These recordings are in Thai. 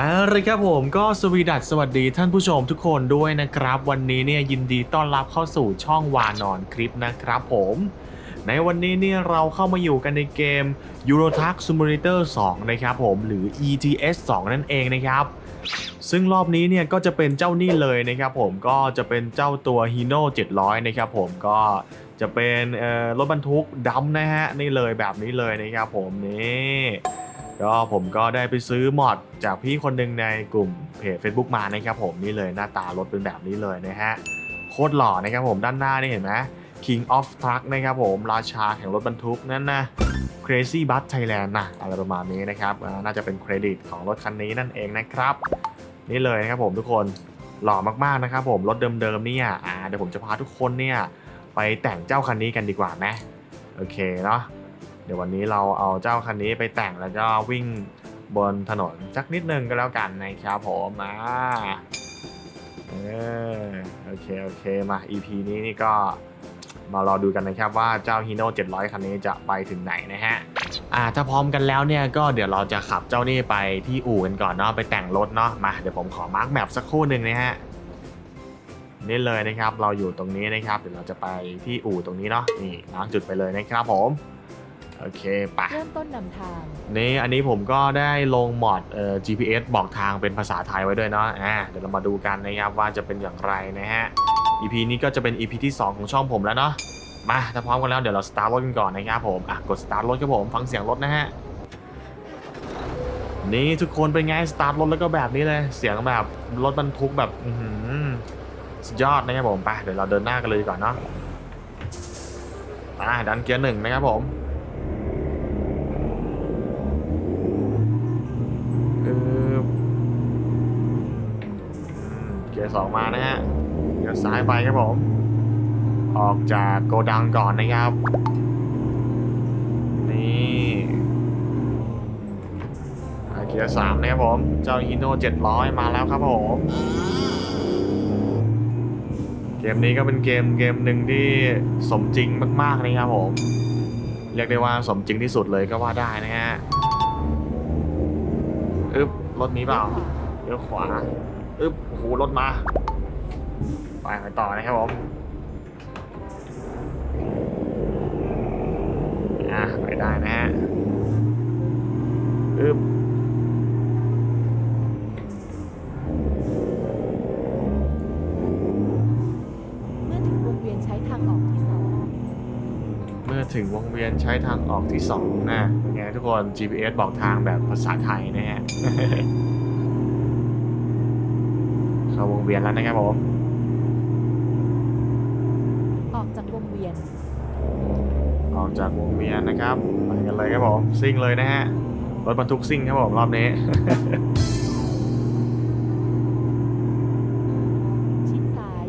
เอาเลยครับผมก็สวีดัสสวัสดีท่านผู้ชมทุกคนด้วยนะครับ วันนี้เนี่ยยินดีต้อนรับเข้าสู่ช่องวานอนคลิปนะครับผม ในวันนี้เนี่ยเราเข้ามาอยู่กันในเกม Euro Truck Simulator 2 นะครับผมหรือ ETS 2 นั่นเองนะครับ ซึ่งรอบนี้เนี่ยก็จะเป็นเจ้านี่เลยนะครับผมก็จะเป็นเจ้าตัว Hino 700 นะครับผมก็จะเป็นรถบรรทุกดำนะฮะนี่เลยแบบนี้เลยนะครับผมนี่ ก็ผมก็ได้ไปซื้อมอดจากพี่คนหนึ่งในกลุ่มเพจ Facebook มานะครับผมนี่เลยหน้าตารถเป็นแบบนี้เลยนะฮะโคตรหล่อนะครับผมด้านหน้านี่เห็นไหม King of Truck นะครับผมราชาแห่งรถบรรทุกนั่นนะ Crazy Bus Thailand นะอะไรประมาณนี้นะครับน่าจะเป็นเครดิตของรถคันนี้นั่นเองนะครับ นี่เลยนะครับผมทุกคนหล่อมากๆนะครับผมรถเดิมๆเนี่ยเดี๋ยวผมจะพาทุกคนเนี่ยไปแต่งเจ้าคันนี้กันดีกว่าไหมโอเคเนาะ เดี๋ยววันนี้เราเอาเจ้าคันนี้ไปแต่งแล้วก็วิ่งบนถนนสักนิดนึงก็แล้วกันนะครับผมอ่าเออโอเคโอเคมา EP นี้นี่ก็มารอดูกันนะครับว่าเจ้า Hino 700 คันนี้จะไปถึงไหนนะฮะ อ่าถ้าพร้อมกันแล้วเนี่ยก็เดี๋ยวเราจะขับเจ้านี่ไปที่อู่กันก่อนเนาะไปแต่งรถเนาะมาเดี๋ยวผมขอมาร์กแมปสักครู่หนึ่งนะฮะนี่เลยนะครับเราอยู่ตรงนี้นะครับเดี๋ยวเราจะไปที่อู่ตรงนี้เนาะนี่มาร์กจุดไปเลยนะครับผม โอเคไปเริ่มต้นนำทาง นี่อันนี้ผมก็ได้ลงมอดเอ่อ GPS บอกทางเป็นภาษาไทยไว้ด้วยเนาะอ่าเดี๋ยวเรามาดูกันนะครับว่าจะเป็นอย่างไรนะฮะ EP นี้ก็จะเป็น EP ที่ 2 ของช่องผมแล้วเนาะมาถ้าพร้อมกันแล้วเดี๋ยวเราสตาร์ทรถกันก่อนนะครับผมอะกดสตาร์ทรถครับผมฟังเสียงรถนะฮะนี่ทุกคนเป็นไงสตาร์ทรถแล้วก็แบบนี้เลยเสียงแบบรถบรรทุกแบบอื้อหือสุดยอดนะครับผมไปเดี๋ยวเราเดินหน้ากันเลยดีก่อนเนาะอ่าดันเกียร์หนึ่งนะครับผม ยร์สองมานะฮะเดี๋ยวซ้ายไปครับผม ออกจากโกดังก่อนนะครับ นี่อ่าเกียร์สามนะครับผม เจ้าฮิโน่700มาแล้วครับผม เกมนี้ก็เป็นเกมเกมหนึ่งที่สมจริงมากๆนะครับผม เรียกได้ว่าสมจริงที่สุดเลยก็ว่าได้นะฮะ อึ๊บ รถนี้เปล่าเลี้ยวขวา อึ๊บโอ้โหรถมา ไปไปต่อนะครับผมอะไปได้นะฮะอึ๊บเมื่อถึงวงเวียนใช้ทางออกที่สองเมื่อถึงวงเวียนใช้ทางออกที่2นะเป็นไงทุกคน GPS บอกทางแบบภาษาไทยนะฮะ เข้าวงเวียนแล้วนะครับผมออกจากวงเวียน ออกจากวงเวียนนะครับไปกันเลยครับผมซิ่งเลยนะฮะรถบรรทุกซิ่งครับผมรอบนี้ชิดซ้าย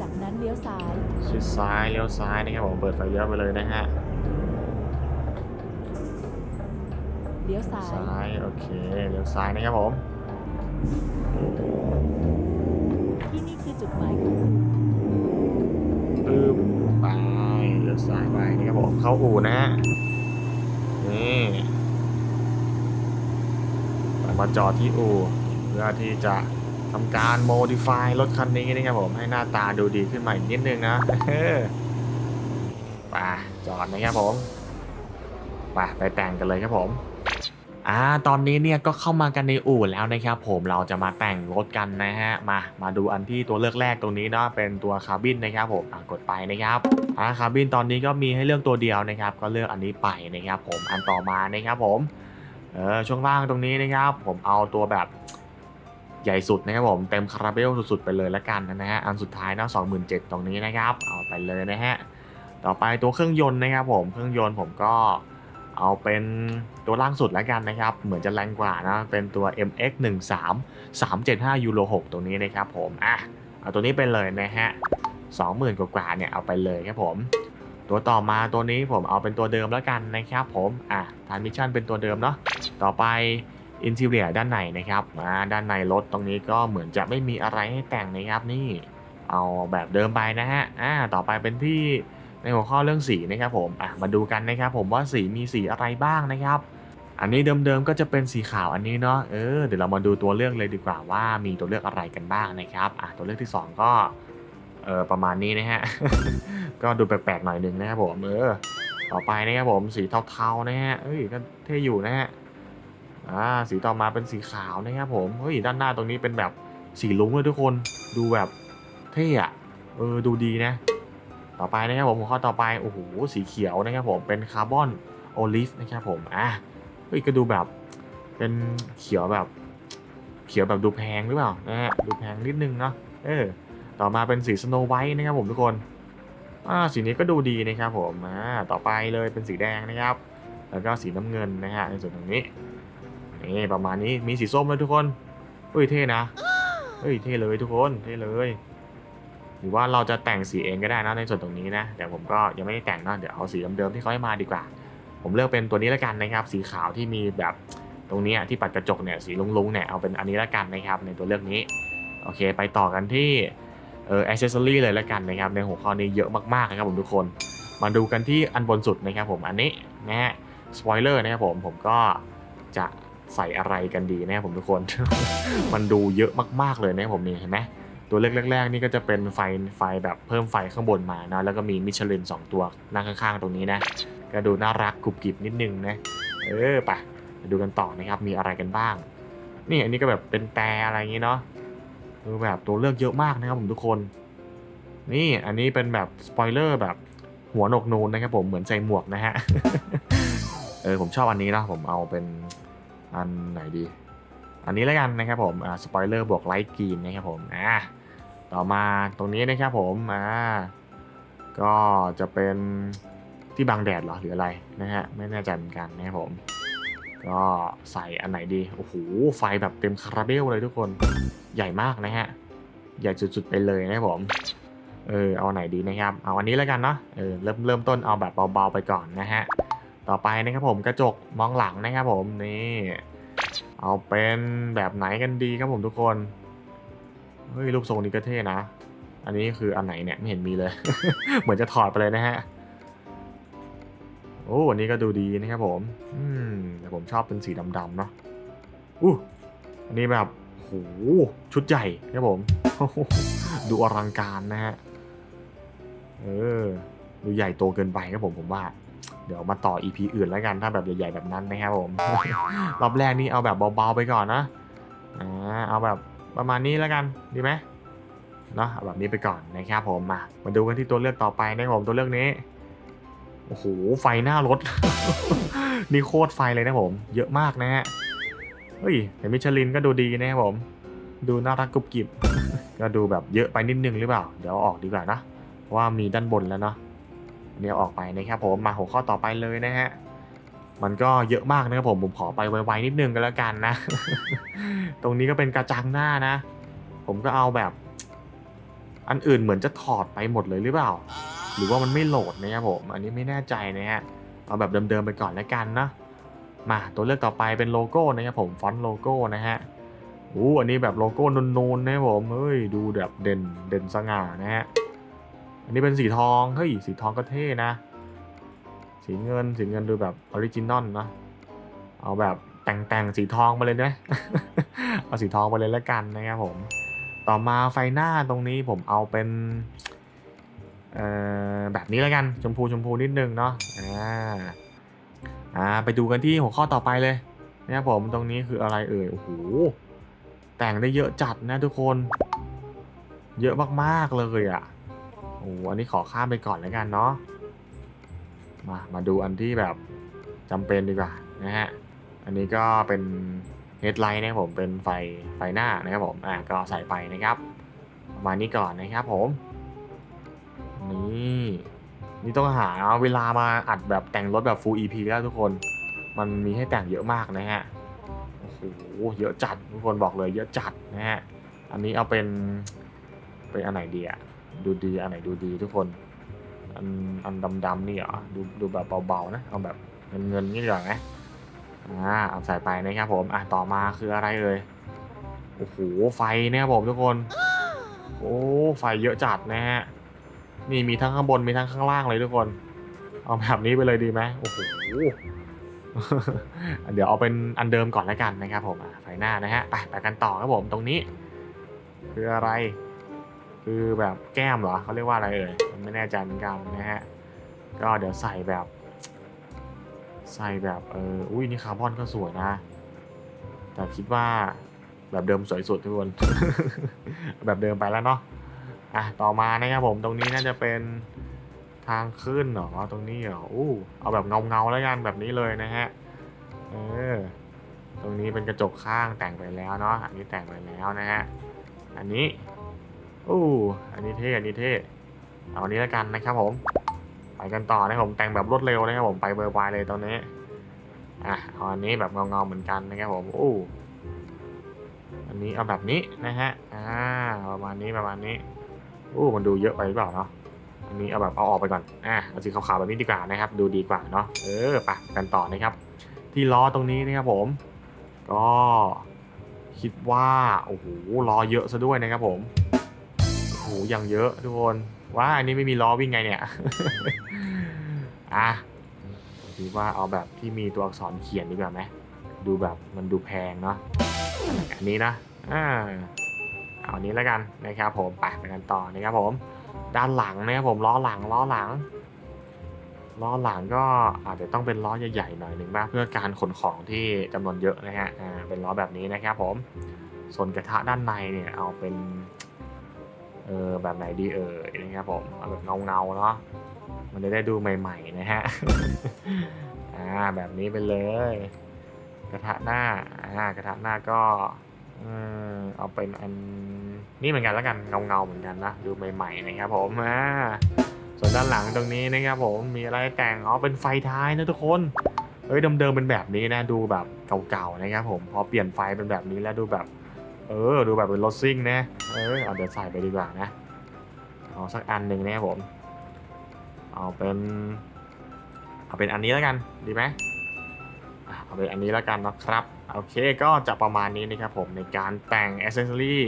จากนั้นเลี้ยวซ้าย ชิดซ้ายเลี้ยวซ้ายนะครับผมเปิดไฟเลี้ยวไปเลยนะฮะเลี้ยวซ้ายซ้ายโอเคเลี้ยวซ้ายนะครับผม ปึ๊บไปเลี้ยวซ้ายไปนี่ครับผมเข้าอู่นะฮะนี่มาจอดที่อู่เพื่อที่จะทำการโมดิฟายรถคันนี้นะครับผมให้หน้าตาดูดีขึ้นมาอีกนิดนึงนะไปจอดนะครับผมไปไปแต่งกันเลยครับผม อ่าตอนนี้เนี่ยก็เข้ามากันในอู่แล้วนะครับผมเราจะมาแต่งรถกันนะฮะมามาดูอันที่ตัวเลือกแรกตรงนี้เนาะเป็นตัวคาร์บินนะครับผมอะกดไปนะครับอ่าคาร์บินตอนนี้ก็มีให้เลือกตัวเดียวนะครับ ก็เลือกอันนี้ไปนะครับผมอันต่อมานะครับผมเออช่วงล่างตรงนี้นะครับผมเอาตัวแบบใหญ่สุดนะครับผมเต็มคาราเบลสุดๆไปเลยละกันนะฮะอันสุดท้ายเนาะ27,000ตรงนี้นะครับ เอาไปเลยนะฮะต่อไปตัวเครื่องยนต์นะครับผมเครื่องยนต์ผมก็ เอาเป็นตัวล่างสุดแล้วกันนะครับ เหมือนจะแรงกว่านะ เป็นตัว MX 1 3 3 7 5 Euro 6ตัวนี้นะครับผมอะเอาตัวนี้ไปเลยนะฮะ20,000 กว่าๆเนี่ยเอาไปเลยครับผม ตัวต่อมาตัวนี้ผมเอาเป็นตัวเดิมแล้วกันนะครับผมอะทานมิชชั่นเป็นตัวเดิมเนาะต่อไปอินทีเรียด้านในนะครับอ่าด้านในรถตรงนี้ก็เหมือนจะไม่มีอะไรให้แต่งนะครับนี่ เอาแบบเดิมไปนะฮะอ่าต่อไปเป็นที่ ในหัวข้อเรื่องสีนะครับผมอะมาดูกันนะครับผมว่าสีมีสีอะไรบ้างนะครับ อันนี้เดิมๆก็จะเป็นสีขาวอันนี้เนาะเออเดี๋ยวเรามาดูตัวเลือกเลยดีกว่าว่ามีตัวเลือกอะไรกันบ้างนะครับอะตัวเลือกที่สองก็เออประมาณนี้นะฮะก็ดูแปลกๆหน่อยนึงนะครับผมเออต่อไปนะครับผมสีเทาๆนะฮะเอ้ยก็เท่อยู่นะฮะอ่าสีต่อมาเป็นสีขาวนะครับผมเฮ้ยด้านหน้าตรงนี้เป็นแบบสีลุ้งเลยทุกคนดูแบบเท่อะเออดูดีนะ ต่อไปนะครับผมหัวข้อต่อไปโอ้โหสีเขียวนะครับผมเป็นคาร์บอนโอลิฟนะครับผมอะเฮ้ยก็ดูแบบเป็นเขียวแบบ เขียวแบบดูแพงหรือเปล่านะฮะดูแพงนิดนึงเนาะเออต่อมาเป็นสีสโนไวท์นะครับผมทุกคนอ่าสีนี้ก็ดูดีนะครับผมอ่าต่อไปเลยเป็นสีแดงนะครับ แล้วก็สีน้ำเงินนะฮะในส่วนตรงนี้นี่ประมาณนี้มีสีส้มเลยทุกคนเฮ้ยเท่นะเฮ้ยเท่เลยทุกคนเท่เลย หรือว่าเราจะแต่งสีเองก็ได้นะในส่วนตรงนี้นะแต่ผมก็ยังไม่ได้แต่งนะเดี๋ยวเอาสีเดิมๆที่เขาให้มาดีกว่า ผมเลือกเป็นตัวนี้แล้วกันนะครับ สีขาวที่มีแบบตรงนี้ที่ปัดกระจกเนี่ยสีลุงๆเนี่ยเอาเป็นอันนี้แล้วกันนะครับในตัวเลือกนี้โอเค ไปต่อกันที่เออ accessory เลยแล้วกันนะครับในหัวข้อนี้เยอะมากๆนะครับผมทุกคน มาดูกันที่อันบนสุดนะครับผมอันนี้นะฮะสปอยเลอร์นะครับผมผมก็จะใส่อะไรกันดีนะครับผมทุกคน มันดูเยอะมากๆเลยนะครับผมนี่เห็นไหม ตัวเล็กแรกๆนี่ก็จะเป็นไฟไฟแบบเพิ่มไฟข้างบนมานะแล้วก็มีมิชลิน 2 ตัวนั่งข้างๆ ตรงนี้นะก็ดูน่ารักกรุบกริบนิดนึงนะเออไปไปดูกันต่อนะครับมีอะไรกันบ้าง นี่อันนี้ก็แบบเป็นแต่อะไรอย่างนี้เนาะคือแบบตัวเลือกเยอะมากนะครับผมทุกคน นี่อันนี้เป็นแบบสปอยเลอร์แบบหัวหนกนูนนะครับผมเหมือนใส่หมวกนะฮะเออผมชอบอันนี้นะผมเอาเป็นอันไหนดี อันนี้แล้วกันนะครับผมอ่าสปอยเลอร์บวกไลท์กรีนนะครับผมอ่า ต่อมาตรงนี้นะครับผมอ่าก็จะเป็นที่บังแดดหรอหรืออะไรนะฮะไม่แน่ใจเหมือนกันนะครับผม ก็ใส่อันไหนดีโอ้โหไฟแบบเต็มคาราเบลเลยทุกคนใหญ่มากนะฮะใหญ่สุดๆไปเลยนะครับผมเออเอาไหนดีนะครับเอาอันนี้แล้วกันเนาะเออเริ่มเริ่มต้นเอาแบบเบาๆไปก่อนนะฮะต่อไปนะครับผมกระจกมองหลังนะครับผมนี่เอาเป็นแบบไหนกันดีครับผมทุกคน เฮ้ยรูปทรงนี้ก็เท่นะ อันนี้คืออันไหนเนี่ยไม่เห็นมีเลย เหมือนจะถอดไปเลยนะฮะ โอ้อันนี้ก็ดูดีนะครับผม อืมแต่ผมชอบเป็นสีดำๆเนาะอู้อันนี้แบบโหชุดใหญ่ครับผม ดูอลังการนะฮะ เออ ดูใหญ่โตเกินไปครับผมผมว่า เดี๋ยวมาต่อ EP อื่นแล้วกันถ้าแบบใหญ่ๆแบบนั้นนะครับผม รอบแรกนี่เอาแบบเบาๆไปก่อนนะ อ่า เอาแบบ ประมาณนี้แล้วกันดีไหมเนาะเอาแบบนี้ไปก่อนนะครับผมมามาดูกันที่ตัวเลือกต่อไปนะครับผมตัวเลือกนี้โอ้โหไฟหน้ารถ นี่โคตรไฟเลยนะผม เยอะมากนะฮะเฮ้ยแต่มิชลินก็ดูดีนะครับผม ดูน่ารักกรุบกริบก็ดูแบบเยอะไปนิดนึงหรือเปล่า เดี๋ยวออกดีกว่านะเพราะว่ามีด้านบนแล้วเนาะเดี๋ยวออกไปนะครับผมมาหัวข้อต่อไปเลยนะฮะ มันก็เยอะมากนะครับผมผมขอไปไวๆนิดนึงก็แล้วกันนะ ตรงนี้ก็เป็นกระจังหน้านะ ผมก็เอาแบบ อันอื่นเหมือนจะถอดไปหมดเลยหรือเปล่า หรือว่ามันไม่โหลดนะครับผม อันนี้ไม่แน่ใจนะฮะเอาแบบเดิมๆไปก่อนแล้วกันนะมาตัวเลือกต่อไปเป็นโลโก้นะครับผมฟอนต์โลโก้นะฮะอู้อันนี้แบบโลโก้นูนๆนะครับผมเฮ้ยดูแบบเด่นเด่นสง่านะฮะอันนี้เป็นสีทองเฮ้ยสีทองก็เท่นะ สีเงินสีเงินดูแบบออริจินอลนะเอาแบบแต่งแต่งสีทองมาเลยนะเอาสีทองไปเลยแล้วกันนะครับผมต่อมาไฟหน้าตรงนี้ผมเอาเป็นเอ่อแบบนี้แล้วกันชมพูชมพูนิดนึงเนาะอ่าอ่าไปดูกันที่หัวข้อต่อไปเลยนะครับผมตรงนี้คืออะไรเอ่ยโอ้โหแต่งได้เยอะจัดนะทุกคน เยอะมากๆเลยอะ่ะโอ้โหอันนี้ขอข้ามไปก่อนแล้วกันเนาะ มามาดูอันที่แบบจำเป็นดีกว่านะฮะ อันนี้ก็เป็นเฮดไลท์นะครับผมเป็นไฟไฟหน้านะครับผมอ่าก็ใส่ไปนะครับ ประมาณนี้ก่อนนะครับผมนี่นี่ต้องหาเวลามาอัดแบบแต่งรถแบบ full EP แล้วทุกคน มันมีให้แต่งเยอะมากนะฮะโอ้โหเยอะจัดทุกคนบอกเลยเยอะจัดนะฮะอันนี้เอาเป็นเป็นอันไหนดีอะดูดีอันไหนดูดีทุกคน อันอันดำๆนี่เหรอดูดูแบบเบาๆนะเอาแบบเงินเงินๆนี่ดีกว่าไหมอ่าเอาใส่ไปนะครับผมอะต่อมาคืออะไรเอ่ยโอ้โหไฟเนี่ยครับผมทุกคน โอ้ไฟเยอะจัดนะฮะนี่มีทั้งข้างบนมีทั้งข้างล่างเลยทุกคน เอาแบบนี้ไปเลยดีไหมโอ้โหเดี๋ยวเอาเป็นอันเดิมก่อนแล้วกันนะครับผมไฟหน้านะฮะไปไปกันต่อครับผมตรงนี้ คืออะไร คือแบบแก้มเหรอเขาเรียกว่าอะไรเอ่ยมันไม่แน่ใจเหมือนกันนะฮะก็เดี๋ยวใส่แบบ ใส่แบบเอออุ้ยนี่คาร์บอนก็สวยนะ แต่คิดว่าแบบเดิมสวยสุดทุกคนแบบเดิมไปแล้วเนาะอะต่อมานะครับผมตรงนี้น่าจะเป็นทางขึ้นเหรอตรงนี้เหรออู้เอาแบบเงาเงาแล้วกันแบบนี้เลยนะฮะเออตรงนี้เป็นกระจกข้างแต่งไปแล้วเนาะอันนี้แต่งไปแล้วนะฮะอันนี้ อู้อันนี้เท่อันนี้เท่เอาอันนี้แล้วกันนะครับผม ไปกันต่อนะครับผมแต่งแบบรวดเร็วนะครับผมไปเบอร์ไวเลยตอนนี้อะเอาอันนี้แบบเงาๆเหมือนกันนะครับผมอู้อันนี้เอาแบบนี้นะฮะอ่าประมาณนี้ประมาณนี้อู้มันดูเยอะไปหรือเปล่าเนาะอันนี้เอาแบบเอาออกไปก่อนอะเอาสีขาวๆแบบนี้ดีกว่านะครับ ดูดีกว่าเนาะเออไปกันต่อนะครับ ที่ล้อตรงนี้นะครับผม ก็คิดว่าโอ้โหล้อเยอะซะด้วยนะครับผม หอย่างเยอะทุกคนว่าอันนี้ไม่มีล้อวิ่งไงเนี่ย อะคิดว่าเอาแบบที่มีตัวอักษรเขียนดีกว่าไหมดูแบบมันดูแพงเนาะอันนี้นะอ่าเอาอันนี้แล้วกันนะครับผมไปไปกันต่อนะครับผม ด้านหลังนะครับผมล้อหลังล้อหลังล้อหลังก็อาจจะต้องเป็นล้อใหญ่ๆหน่อยหนึ่งบ้างเพื่อการขนของที่จำนวนเยอะนะฮะอ่าเป็นล้อแบบนี้นะครับผมส่วนกระทะด้านในเนี่ยเอาเป็น เออแบบไหนดีเอ่ยนะครับผมเอาแบบเงาๆเนาะมันจะได้ดูใหม่ ๆ นะฮะอ่าแบบนี้ไปเลย กระทะหน้าอ่ากระทะหน้าก็เออเอาเป็นอันนี่เหมือนกันแล้วกันเงาๆเหมือนกันนะดูใหม่ๆนะครับผมอ่าส่วนด้านหลังตรงนี้นะครับผมมีอะไรแต่งอ๋อเป็นไฟท้ายนะทุกคนเอ้ยเดิมๆเป็นแบบนี้นะดูแบบเก่าๆนะครับผมพอเปลี่ยนไฟเป็นแบบนี้แล้วดูแบบ เออ ดูแบบเป็นรถซิ่งนะ เออเอาเดี๋ยวใส่ไปดีกว่านะ เอาสักอันหนึ่งนะครับผม เอาเป็น เอาเป็นอันนี้แล้วกัน ดีไหมเอาเป็นอันนี้แล้วกันนะครับ โอเค ก็จะประมาณนี้นะครับผมในการแต่งอ c เซ s ซอรี่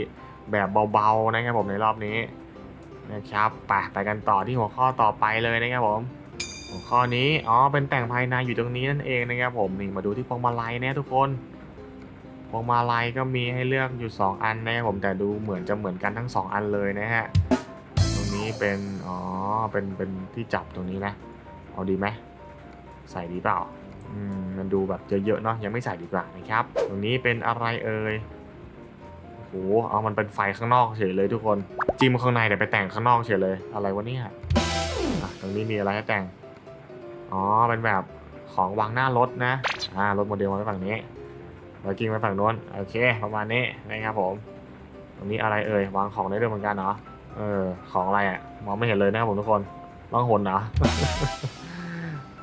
แบบเบาๆนะครับผมในรอบนี้นะครับไปไปกันต่อที่หัวข้อต่อไปเลยนะครับผมหัวข้อนี้ อ๋อ เป็นแต่งภายในอยู่ตรงนี้นั่นเองนะครับผม นี่มาดูที่พวงมาลัยนี่ทุกคน พวงมาลัยก็มีให้เลือกอยู่ 2 อันนะครับผมแต่ดูเหมือนจะเหมือนกันทั้ง 2 อันเลยนะฮะตรงนี้เป็นอ๋อเป็นเป็นที่จับตรงนี้นะเอาดีไหมใส่ดีเปล่าอืมมันดูแบบเยอะๆเนาะยังไม่ใส่ดีกว่านะครับ ตรงนี้เป็นอะไรเอ่ยโอ้โหเอามันเป็นไฟข้างนอกเฉยเลยทุกคนจิ้มข้างในแต่ไปแต่งข้างนอกเฉยเลยอะไรวะเนี่ยตรงนี้มีอะไรให้แต่งอ๋อเป็นแบบของวางหน้ารถนะอ่ารถโมเดลมาไว้ฝั่งนี้ แล้วกิ้งไว้ฝั่งโน้นโอเค ประมาณนี้นะครับผม ตรงนี้อะไรเอ่ยวางของได้ด้วยเหมือนกันเนาะเออของอะไรอะ่ะมองไม่เห็นเลยนะครับผมทุกคนล่องหนเหรอ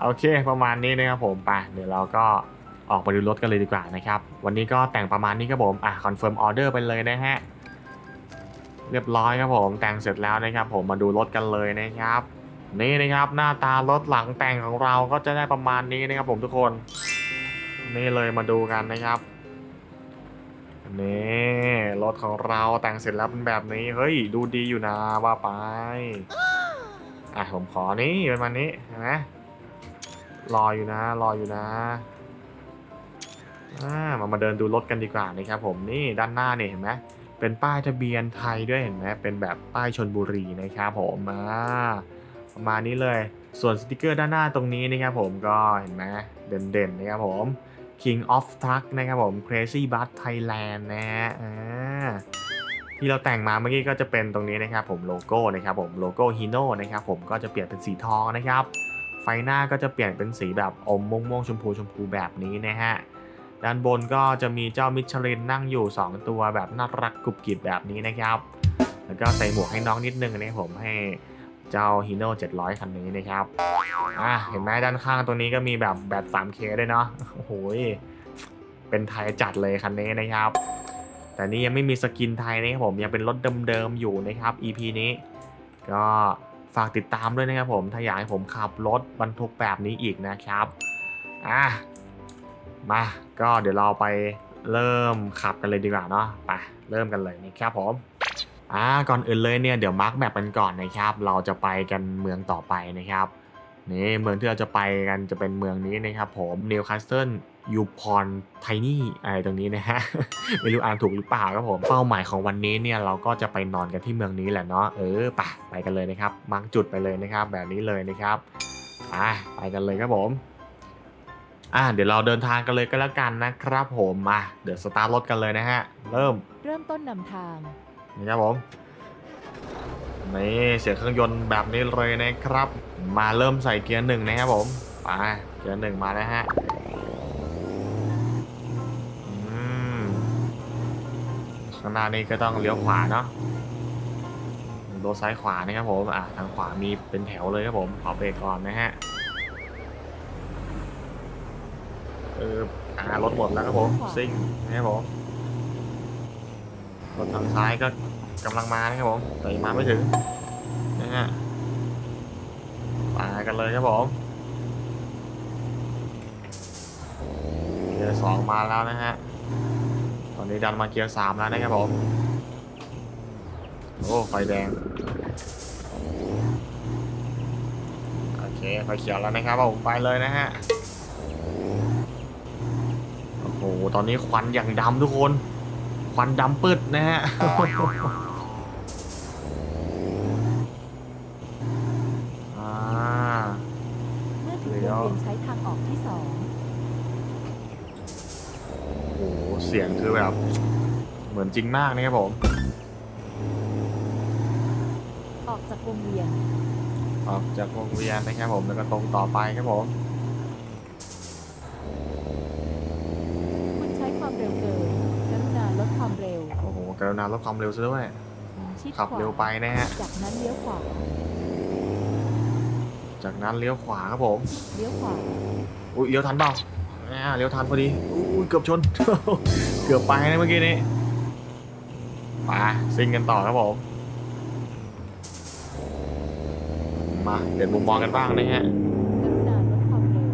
โอเค ประมาณนี้นะครับผมไปเดี๋ยวเราก็ออกไปดูรถกันเลยดีกว่านะครับ วันนี้ก็แต่งประมาณนี้ครับผมอะคอนเฟิร์มออเดอร์ไปเลยนะฮะเรียบร้อยครับผมแต่งเสร็จแล้วนะครับ ผมมาดูรถกันเลยนะครับ นี่นะครับหน้าตารถหลังแต่งของเราก็จะได้ประมาณนี้นะครับผมทุกคน นี่เลยมาดูกันนะครับนี่รถของเราแต่งเสร็จแล้วเป็นแบบนี้ เฮ้ย ดูดีอยู่นะว่าไป อะผมขอนี่ประมาณนี้เห็นไหมรออยู่นะรออยู่นะอ่ามามาเดินดูรถกันดีกว่านะครับผมนี่ด้านหน้าเนี่ยเห็นไหมเป็นป้ายทะเบียนไทยด้วยเห็นไหมเป็นแบบป้ายชนบุรีนะครับผมอ่าประมาณนี้เลย ส่วนสติกเกอร์ด้านหน้าตรงนี้นะครับผมก็เห็นไหมเด่นๆนะครับผม King of Truck นะครับผม Crazy Bus Thailand นะฮะที่เราแต่งมาเมื่อกี้ก็จะเป็นตรงนี้นะครับผมโลโก้นะครับผมโลโก้ Hino นะครับผมก็จะเปลี่ยนเป็นสีทองนะครับ ไฟหน้าก็จะเปลี่ยนเป็นสีแบบอมม่วงๆชมพูชมพูแบบนี้นะฮะด้านบนก็จะมีเจ้ามิชลินนั่งอยู่ 2 ตัวแบบน่ารักกรุบกริบแบบนี้นะครับ แล้วก็ใส่หมวกให้น้องนิดนึงนะครับผมให้ เจ้าฮีโน่700 คันนี้นะครับ อะเห็นไหมด้านข้างตัวนี้ก็มีแบบแบต 3K ด้วยเนาะ โอ้โหยเป็นไทยจัดเลยคันนี้นะครับ แต่นี่ยังไม่มีสกินไทยนะครับผม ยังเป็นรถเดิมๆอยู่นะครับ EP นี้ ก็ฝากติดตามด้วยนะครับผม ถ้าอยากให้ผมขับรถบรรทุกแบบนี้อีกนะครับ อะ มา ก็เดี๋ยวเราไปเริ่มขับกันเลยดีกว่าเนาะ ไป เริ่มกันเลยนะครับผม อ่าก่อนอื่นเลยเนี่ยเดี๋ยวมาร์กแมปกันก่อนนะครับ เราจะไปกันเมืองต่อไปนะครับนี่เมืองที่เราจะไปกันจะเป็นเมืองนี้นะครับผมนิวคาสเซิลยูพอนไทนี่อะไรตรงนี้นะฮะไม่รู้อ่านถูกหรือเปล่าครับผมเป้าหมายของวันนี้เนี่ยเราก็จะไปนอนกันที่เมืองนี้แหละเนาะเออไปไปกันเลยนะครับมาร์กจุดไปเลยนะครับ แบบนี้เลยนะครับไปไปกันเลยครับผมอะเดี๋ยวเราเดินทางกันเลยก็แล้วกันนะครับผมมาเดี๋ยวสตาร์ทรถกันเลยนะฮะเริ่มเริ่มต้นนำทาง นี่ครับผมนี่เสียงเครื่องยนต์แบบนี้เลยนะครับ มาเริ่มใส่เกียร์หนึ่งนะครับผมไปเกียร์หนึ่งมาแล้วฮะข้างหน้านี้ก็ต้องเลี้ยวขวาเนาะโดซ้ายขวานะครับผมอะทางขวามีเป็นแถวเลยครับผมขอเบรกก่อนนะฮะเอออ่ารถหมดแล้วครับผมซิ่งนะครับผม รถทางซ้ายก็กำลังมานะครับผมแต่มาไม่ถึงนะฮะมากันเลยครับผมเกียร์สองมาแล้วนะฮะตอนนี้ดันมาเกียร์สามแล้วนะครับผมโอ้ไฟแดงโอเคไฟเขียวแล้วนะครับผมไปเลยนะฮะโอ้โหตอนนี้ควันอย่างดำทุกคน ควันดำปืดนะฮะอ่าเมื่อถึงวงเลี้ยวเวียนใช้ทางออกที่สองโอ้โหเสียงคือแบบ เหมือนจริงมากนะครับผม ออกจากวงเวียนออกจากวงเวียนนะครับผมแล้วก็ตรงต่อไปครับผม คุณใช้ความเร็วเกิน กรุณาลดความเร็ว โอ้โห ก รุณาลดความเร็วซะด้วย ชิดขับขวาเร็วไปนะฮะ จากนั้นเลี้ยวขวาจากนั้นเลี้ยวขวาครับผม เลี้ยวขวาอุ้ยเลี้ยวทันเปล่าอ่าเลี้ยวทันพอดี อุ้ยเกือบชน เกือบไปนะเมื่อกี้นี้มาซิ่งกันต่อครับผม มาเปลี่ยนมุมมองกันบ้างนะฮะ กรุณาลดความเร็ว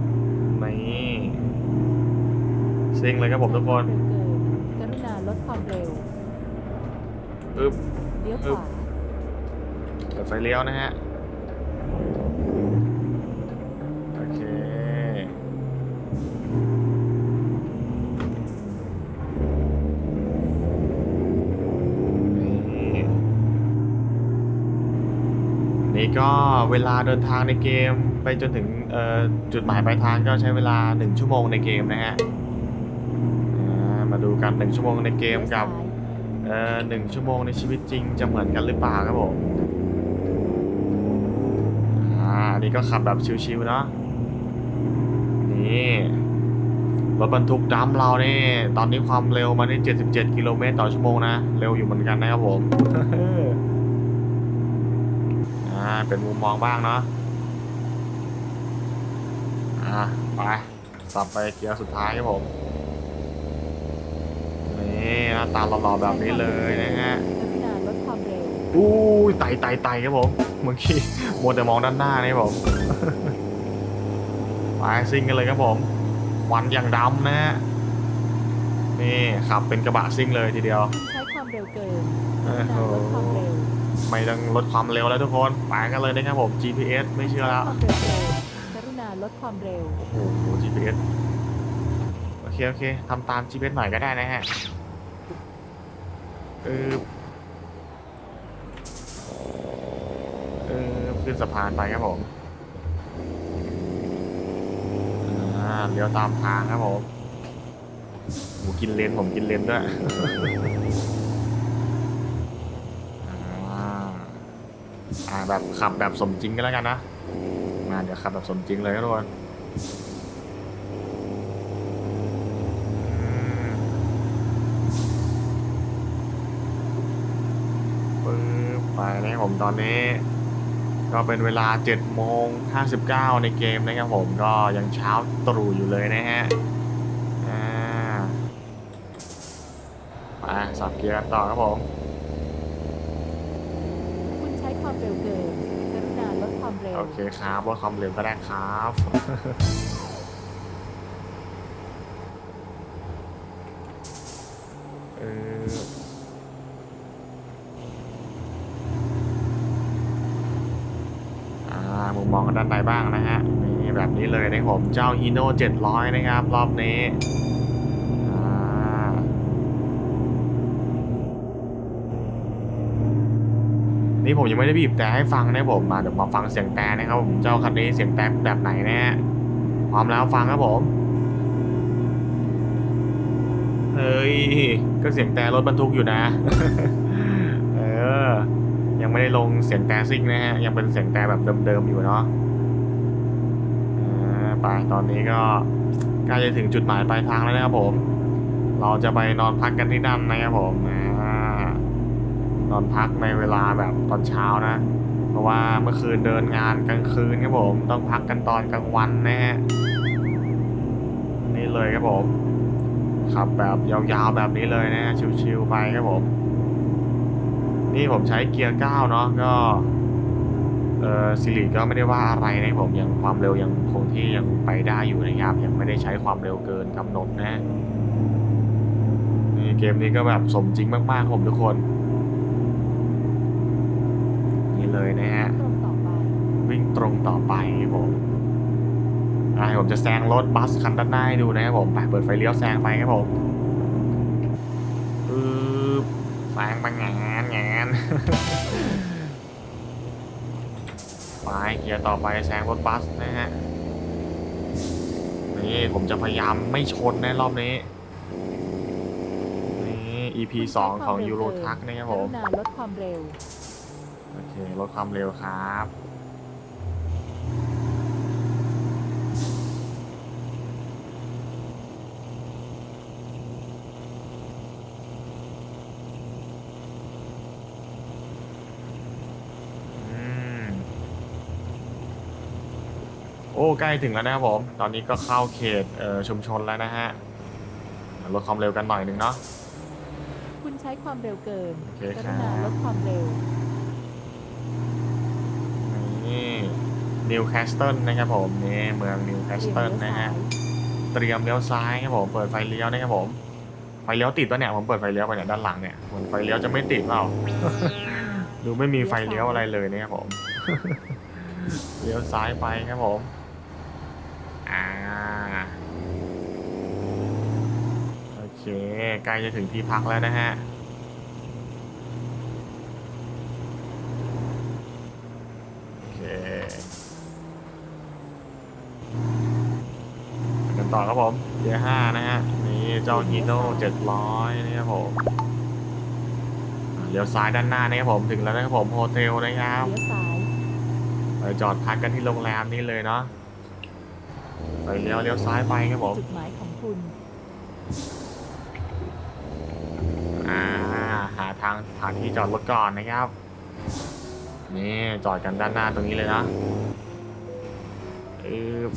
นี่ซิ่งเลยครับผมทุกคนใช้วามเร็วเอึ๊บเลี้ยวขอึ๊บวาเปิดไฟเลี้ยวนะฮะ โอเคนี่นี่ก็เวลาเดินทางในเกมไปจนถึงเอ่อจุดหมายปลายทางก็ใช้เวลา 1 ชั่วโมงในเกมนะฮะอ่ามาดูกัน 1 ชั่วโมงในเกมกับลี้ยวซ้าย เอ่อหนึ่งชั่วโมงในชีวิตจริงจะเหมือนกันหรือเปล่าครับผมอ่าอันนี้ก็ขับแบบชิวๆเนาะนี่รถบรรทุกดำเรานี่ตอนนี้ความเร็วมาที่77 กิโลเมตรต่อชั่วโมงนะ เร็วอยู่เหมือนกันนะครับผมอ่าเป็นมุมมองบ้างเนาะอ่าไปสับไปเกียร์สุดท้ายครับผม นี่หน้าตาหล่อๆแบบนี้เลยนะฮะกรุณาลดความเร็วอู้ยไต่ไต่ไต่ครับผมเมื่อกี้มัวแต่มองด้านหน้านี่ผมไปซิ่งกันเลยครับผมควันอย่างดำนะฮะนี่ขับเป็นกระบะซิ่งเลยทีเดียวคุณใช้ความเร็วเกินกโอ้รุโหณาลดความเร็วไม่ต้องลดความเร็วแล้วทุกคนไปกันเลยนะครับผม GPS ไม่เชื่อแล้วความเร็วเกินกรุณาลดความเร็วโอ้โห GPS โอเคโอเคทำตาม GPS หน่อยก็ได้นะฮะ เออเออขึ้นสะพานไปครับผมอ่าเลี้ยวตามทางครับผมหมูกินเลนผมกินเลนด้วยอ่าอ่าแบบขับแบบสมจริงก็แล้วกันนะ มาเดี๋ยวขับแบบสมจริงเลยครับทุกคนอืมปึ๊บไป นะครับผมตอนนี้ ก็เป็นเวลา7โมง59 ในเกมนะครับผมก็ยังเช้าตรู่อยู่เลยนะฮะอ่าไปสับเกียร์กันต่อครับผม คุณใช้ความเร็วเกินกรุณาลดความเร็ว โอเคครับลดความเร็วก็ได้ครับ เอออ่า มองด้านในบ้างนะฮะนี่แบบนี้เลยนะครับผมเจ้าฮีโน่700 นะครับ รอบนี้อ่านี่ผมยังไม่ได้บีบแต่ให้ฟังนะผมมาเดี๋ยวมาฟังเสียงแต่นะครับผมเจ้าคันนี้เสียงแต่แบบไหนนะฮะพร้อมแล้วฟังครับผมเฮ้ยก็เสียงแต่รถบรรทุกอยู่นะ ไม่ได้ลงเสียงแต่ซิ่งนะฮะ ยังเป็นเสียงแต่แบบเดิมๆอยู่เนาะอ่าไปตอนนี้ก็ใกล้จะถึงจุดหมายปลายทางแล้วนะครับผม เราจะไปนอนพักกันที่นั่นนะครับผมนอนพักในเวลาแบบตอนเช้านะ เพราะว่าเมื่อคืนเดินงานกลางคืนครับผม ต้องพักกันตอนกลางวันนะฮะนี่เลยครับผมขับแบบยาวๆแบบนี้เลยนะชิวๆไปครับผม นี่ผมใช้เกียร์9เนาะก็เออซิริก็ไม่ได้ว่าอะไรนะผมยังความเร็วยังคงที่ยังไปได้อยู่นะครับยังไม่ได้ใช้ความเร็วเกินกำหนดนะนี่เกมนี้ก็แบบสมจริงมากๆครับผมทุกคน นี่เลยนะฮะวิ่งตรงต่อไปครับผมอ่าผมจะแซงรถบัสคันด้านหน้าให้ดูนะครับผมไปเปิดไฟเลี้ยวแซงไปครับผมแซงไปงานง ไปเกียร์ต่อไปแซงรถบัสนะฮะ นี่ผมจะพยายามไม่ชนในะรอบนี้ นี่ EP 2 ของ Euro Truck นะครับผมกรุณาลดความเร็ว โอเคลดความเร็วครับ อ้ใกล้ถึงแล้วนะครับผม ตอนนี้ก็เข้าเขตเอ่อชุมชนแล้วนะฮะลดความเร็วกันหน่อยหนึ่งเนาะ คุณใช้ความเร็วเกินโอเคกครัรุบณาลดความเร็ว นี่นิวแคสเติลนะครับผมนี่เมืองนิวแคสเบี่ยงเติลเลี้ยวนะซ้าฮะยเตรียมเลี้ยวซ้ายครับผมเปิดไฟเลี้ยวนะครับผมไฟเลี้ยวติดปะเนี่ยผมเปิดไฟเลี้ยวไปเนี่ยด้านหลังเนี่ยเหมือนไฟเลี้ยวจะไม่ติดเปล่า ดูไม่มีไฟเลี้ยวอะไรเลยนะครับผม เลี้ยวซ้ายไปครับผมอ่าโอ เคใกล้จะถึงที่พักแล้วนะฮะโอเคไปกันต่อครับผมเกียร์ห้านะฮะนี่เจ้าฮีโน่เจ็ดร้อยนะครับผมอ่าเลี้ยวซ้ายด้านหน้านะครับผมถึงแล้วนะครับผมโฮเทลนะครับเลี้ยวซ้ายไปจอดพักกันที่โรงแรมนี้เลยเนาะไปเลี้ยวเลี้ยวซ้ายไปครับผมจุดหมายของคุณ อ่าหาทางหาที่จอดรถก่อนนะครับ นี่จอดกันด้านหน้าตรงนี้เลยนะอืบ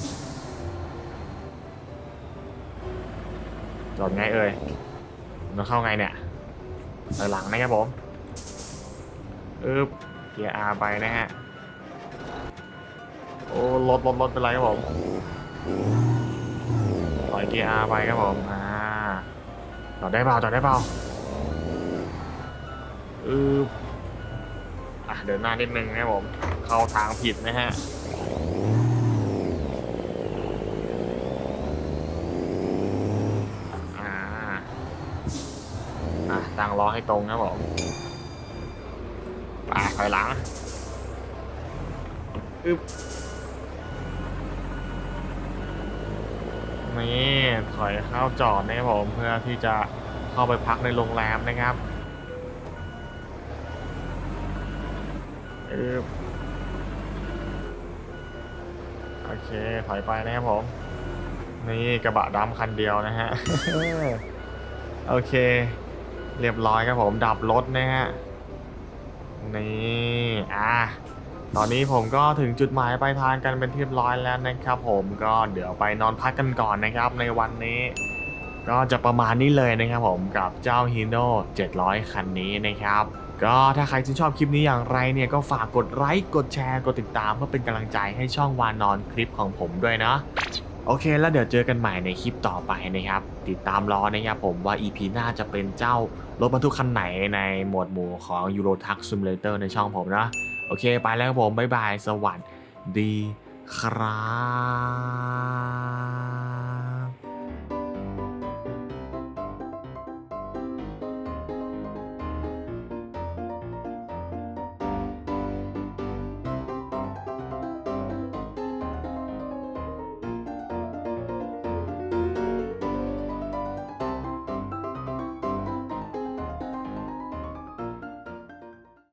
จอดไงเอ่ยมันเข้าไงเนี่ยถอยหลังนะครับผมอืบเกียร์อาไปนะฮะ โอ้รถรถรถเป็นไรครับผมปล่อยเกียร์อาไปครับผมอ่าจอดได้เปล่าจอดได้เปล่า อืออะเดินหน้านิดนึงนะผม เข้าทางผิดนะฮะอ่าอะตั้งล้อให้ตรงนะผมไปถอยหลังอึบนี่ถอยเข้าจอดนะครับผมเพื่อที่จะเข้าไปพักในโรงแรมนะครับ อึบโอเค ถอยไปนะครับผม นี่กระบะดำคันเดียวนะฮะ โอเค เรียบร้อยครับผม ดับรถนะฮะ นี่ อะ ตอนนี้ผมก็ถึงจุดหมายปลายทางกันเป็นที่เรียบร้อยแล้วนะครับผม ก็เดี๋ยวไปนอนพักกันก่อนนะครับในวันนี้ ก็จะประมาณนี้เลยนะครับผมกับเจ้า Hino 700 คันนี้นะครับ ก็ถ้าใครชื่นชอบคลิปนี้อย่างไรเนี่ยก็ฝากกดไลค์กดแชร์กดติดตามเพื่อเป็นกำลังใจให้ช่องวานนอนคลิปของผมด้วยนะโอเค แล้วเดี๋ยวเจอกันใหม่ในคลิปต่อไปนะครับ ติดตามรอนะครับผมว่า EP หน้าจะเป็นเจ้ารถบรรทุกคันไหนในหมวดหมู่ของ Euro Truck Simulator ในช่องผมนะ โอเค ไปแล้วครับผม บ๊ายบาย สวัสดีครับ